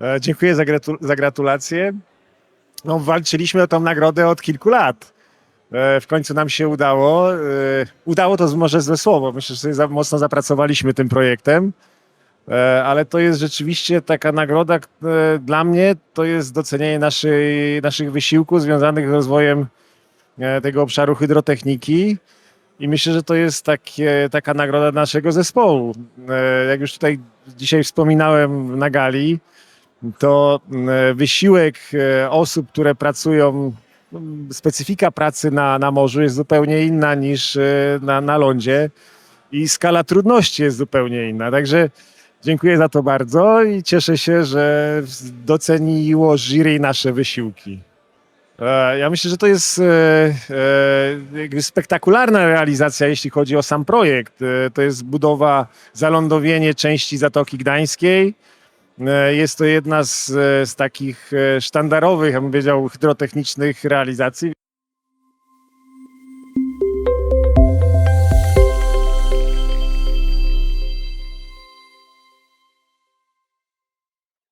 E, Dziękuję za, gratu- za gratulacje. No, walczyliśmy o tą nagrodę od kilku lat. E, W końcu nam się udało. E, Udało to może złe słowo. Myślę, że sobie za mocno zapracowaliśmy tym projektem. Ale to jest rzeczywiście taka nagroda dla mnie, to jest docenienie naszej, naszych wysiłków związanych z rozwojem tego obszaru hydrotechniki. I myślę, że to jest takie, taka nagroda naszego zespołu. Jak już tutaj dzisiaj wspominałem na gali, to e, wysiłek e, osób, które pracują, m, specyfika pracy na, na morzu jest zupełnie inna niż e, na, na lądzie i skala trudności jest zupełnie inna. Także dziękuję za to bardzo i cieszę się, że doceniło jury nasze wysiłki. Ja myślę, że to jest spektakularna realizacja, jeśli chodzi o sam projekt. To jest budowa, zalądowienie części Zatoki Gdańskiej. E, Jest to jedna z, z takich e, sztandarowych, ja bym powiedział, hydrotechnicznych realizacji.